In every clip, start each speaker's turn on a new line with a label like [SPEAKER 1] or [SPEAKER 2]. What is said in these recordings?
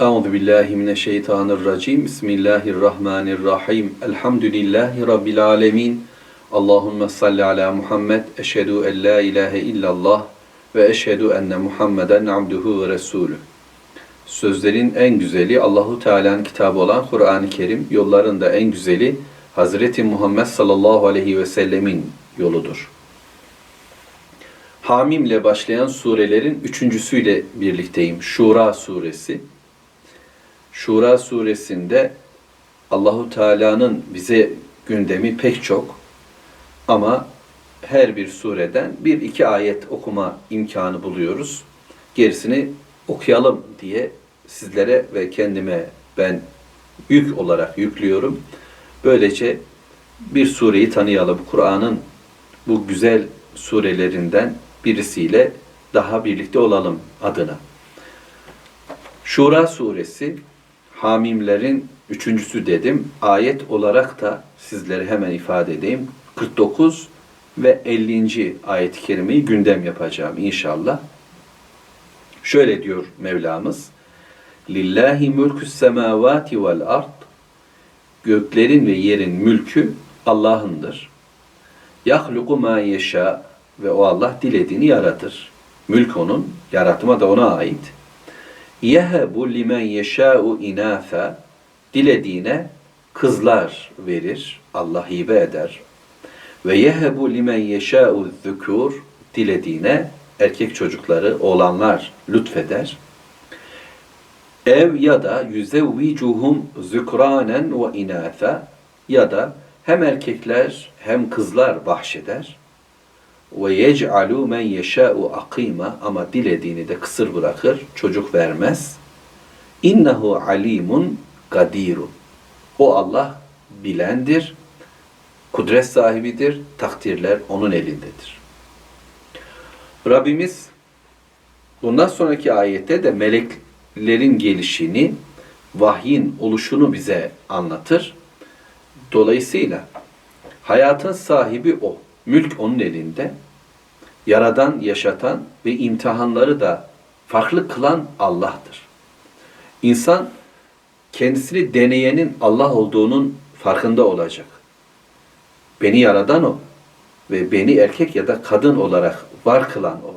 [SPEAKER 1] Euzu billahi mineşşeytanirracim. Bismillahirrahmanirrahim. Elhamdülillahi rabbil alamin. Allahumme salli ala Muhammed. Eşhedü en la ilahe illallah ve eşhedü enne Muhammeden abduhu ve resulü. Sözlerin en güzeli Allahu Teala'nın kitabı olan Kur'an-ı Kerim, yolların da en güzeli Hazreti Muhammed sallallahu aleyhi ve sellemin yoludur. Hamim ile başlayan surelerin üçüncüsüyle birlikteyim. Şura suresi. Şura suresinde Allahu Teala'nın bize gündemi pek çok ama her bir sureden bir iki ayet okuma imkanı buluyoruz. Gerisini okuyalım diye sizlere ve kendime ben yük olarak yüklüyorum. Böylece bir sureyi tanıyalım. Kur'an'ın bu güzel surelerinden birisiyle daha birlikte olalım adına. Şura suresi Hamimlerin üçüncüsü dedim. Ayet olarak da sizlere hemen ifade edeyim. 49 ve 50. ayet-i kerimeyi gündem yapacağım inşallah. Şöyle diyor Mevlamız. Lillahi mülkü semavati vel ard. Göklerin ve yerin mülkü Allah'ındır. Yahluku ma yeşâ ve o Allah dilediğini yaratır. Mülk onun, yaratma da ona ait. Yehebu limen yeşâ'u inâfe dilediğine kızlar verir, Allah hibe eder. Ve yehebu limen yeşâ'u zükûr dilediğine erkek çocukları, oğlanlar lütfeder. Ev ya da yüzevvicuhum zükranen ve inâfe ya da hem erkekler hem kızlar bahşeder. Ve yec'alu men yeşâ'u akîma ama dilediğini de kısır bırakır, çocuk vermez. İnnehu alimun kadirun. O Allah bilendir, kudret sahibidir, takdirler onun elindedir. Rabbimiz bundan sonraki ayette de meleklerin gelişini, vahyin oluşunu bize anlatır. Dolayısıyla hayatın sahibi o. Mülk onun elinde. Yaradan, yaşatan ve imtihanları da farklı kılan Allah'tır. İnsan kendisini deneyenin Allah olduğunun farkında olacak. Beni yaradan o ve beni erkek ya da kadın olarak var kılan o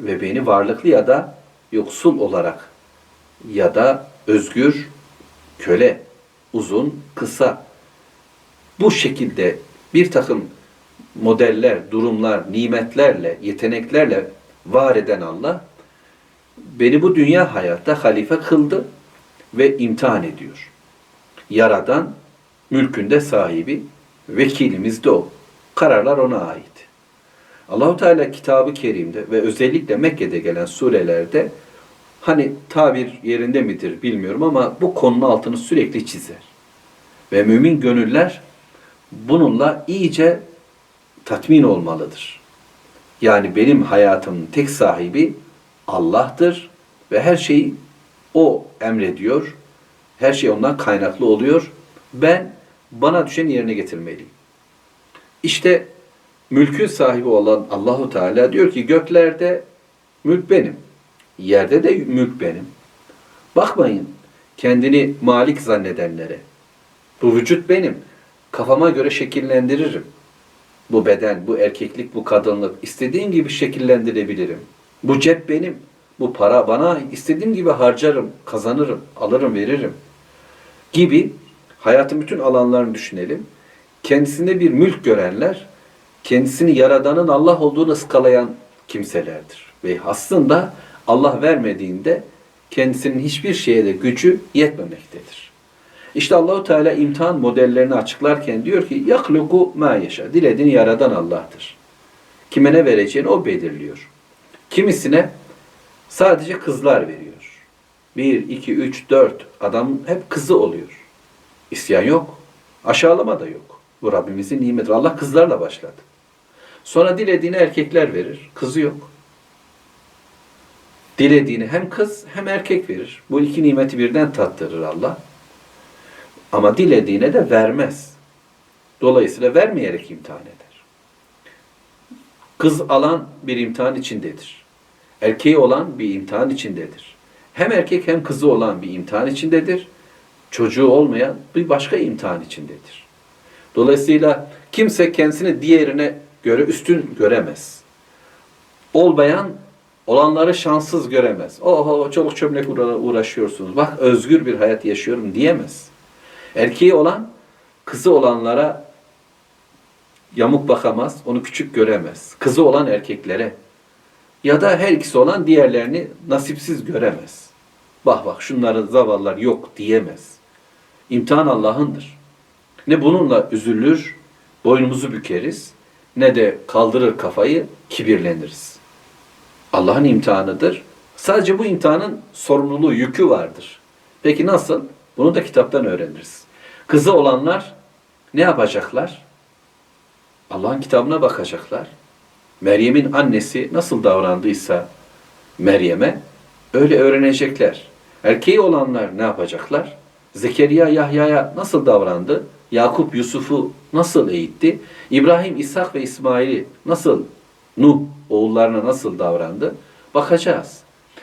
[SPEAKER 1] ve beni varlıklı ya da yoksul olarak ya da özgür, köle, uzun, kısa bu şekilde bir takım modeller, durumlar, nimetlerle, yeteneklerle var eden Allah beni bu dünya hayatta halife kıldı ve imtihan ediyor. Yaradan, mülkünde sahibi, vekilimiz de o. Kararlar ona ait. Allahu Teala kitabı kerimde ve özellikle Mekke'de gelen surelerde hani tabir yerinde midir bilmiyorum ama bu konunun altını sürekli çizer. Ve mümin gönüller bununla iyice tatmin olmalıdır. Yani benim hayatımın tek sahibi Allah'tır ve her şeyi O emrediyor. Her şey ondan kaynaklı oluyor. Ben bana düşen yerine getirmeliyim. İşte mülkün sahibi olan Allahu Teala diyor ki göklerde mülk benim. Yerde de mülk benim. Bakmayın kendini malik zannedenlere. Bu vücut benim. Kafama göre şekillendiririm. Bu beden, bu erkeklik, bu kadınlık istediğim gibi şekillendirebilirim. Bu cep benim. Bu para bana istediğim gibi harcarım, kazanırım, alırım, veririm. Gibi hayatın bütün alanlarını düşünelim. Kendisinde bir mülk görenler, kendisini yaradanın Allah olduğunu ıskalayan kimselerdir. Ve aslında Allah vermediğinde kendisinin hiçbir şeye de gücü yetmemektedir. İşte Allahu Teala imtihan modellerini açıklarken diyor ki yakluku ma yaşa. Dilediğini yaradan Allah'tır. Kime ne vereceğini o belirliyor. Kimisine sadece kızlar veriyor. Bir, iki, üç, dört adam hep kızı oluyor. İsyan yok. Aşağılama da yok. Bu Rabbimizin nimeti. Allah kızlarla başladı. Sonra dilediğini erkekler verir. Kızı yok. Dilediğini hem kız hem erkek verir. Bu iki nimeti birden tattırır Allah. Ama dilediğine de vermez. Dolayısıyla vermeyerek imtihan eder. Kız alan bir imtihan içindedir. Erkeği olan bir imtihan içindedir. hem erkek hem kızı olan bir imtihan içindedir. Çocuğu olmayan bir başka imtihan içindedir. Dolayısıyla kimse kendisini diğerine göre üstün göremez. Olmayan olanları şanssız göremez. Oho çoluk çömlek uğra- uğraşıyorsunuz. Bak özgür bir hayat yaşıyorum diyemez. Erkeği olan kızı olanlara yamuk bakamaz, onu küçük göremez. Kızı olan erkeklere ya da her ikisi olan diğerlerini nasipsiz göremez. Bak bak şunların zavallar yok diyemez. İmtihan Allah'ındır. Ne bununla üzülür, boynumuzu bükeriz, ne de kaldırır kafayı, kibirleniriz. Allah'ın imtihanıdır. Sadece bu imtihanın sorumluluğu, yükü vardır. Peki nasıl? Bunu da kitaptan öğreniriz. Kızı olanlar ne yapacaklar? Allah'ın kitabına bakacaklar. Meryem'in annesi nasıl davrandıysa Meryem'e öyle öğrenecekler. Erkeği olanlar ne yapacaklar? Zekeriya Yahya'ya nasıl davrandı? Yakup Yusuf'u nasıl eğitti? İbrahim, İshak ve İsmail'i nasıl, Nuh oğullarına nasıl davrandı? Bakacağız.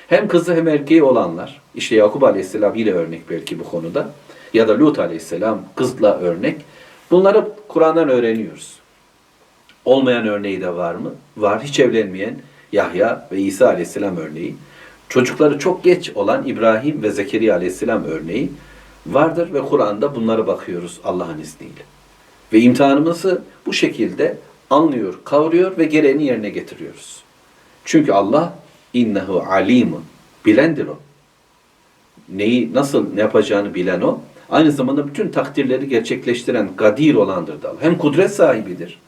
[SPEAKER 1] Hem kızı hem erkeği olanlar, işte Yakup Aleyhisselam yine örnek belki bu konuda, ya da Lut Aleyhisselam kızla örnek. Bunları Kur'an'dan öğreniyoruz. Olmayan örneği de var mı? Var. Hiç evlenmeyen Yahya ve İsa Aleyhisselam örneği. Çocukları çok geç olan İbrahim ve Zekeriya Aleyhisselam örneği vardır ve Kur'an'da bunlara bakıyoruz Allah'ın izniyle. Ve imtihanımızı bu şekilde anlıyor, kavruyor ve gereğini yerine getiriyoruz. Çünkü Allah innehu alimun bilendir o. Neyi nasıl ne yapacağını bilen o. Aynı zamanda bütün takdirleri gerçekleştiren kadir olandır da. Hem kudret sahibidir.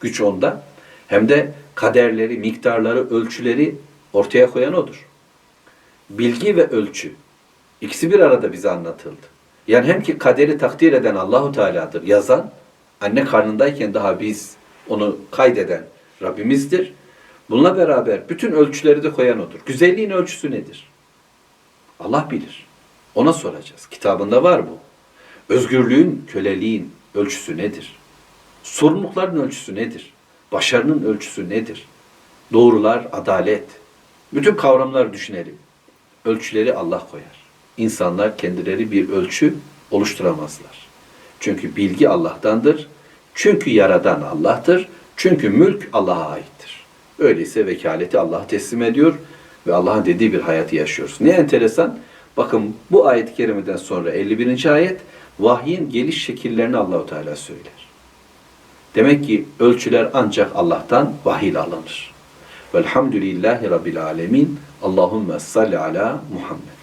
[SPEAKER 1] Güç onda. Hem de kaderleri, miktarları, ölçüleri ortaya koyan odur. Bilgi ve ölçü. ikisi bir arada bize anlatıldı. Yani hem ki kaderi takdir eden Allahu Teala'dır, yazan, anne karnındayken daha biz onu kaydeden Rabbimizdir. Bununla beraber bütün ölçüleri de koyan odur. Güzelliğin ölçüsü nedir? Allah bilir. Ona soracağız. Kitabında var bu. Özgürlüğün, köleliğin ölçüsü nedir? Sorumlulukların ölçüsü nedir? Başarının ölçüsü nedir? Doğrular, adalet. Bütün kavramları düşünelim. Ölçüleri Allah koyar. İnsanlar kendileri bir ölçü oluşturamazlar. Çünkü bilgi Allah'tandır. Çünkü yaradan Allah'tır. Çünkü mülk Allah'a aittir. Öyleyse vekaleti Allah'a teslim ediyor ve Allah'ın dediği bir hayatı yaşıyoruz. Ne enteresan. Bakın bu ayet-i kerimeden sonra 51. ayet vahyin geliş şekillerini Allahu Teala söyler. Demek ki ölçüler ancak Allah'tan vahiy alınır. Velhamdülillahi Rabbil alemin. Allahümme salli ala Muhammed.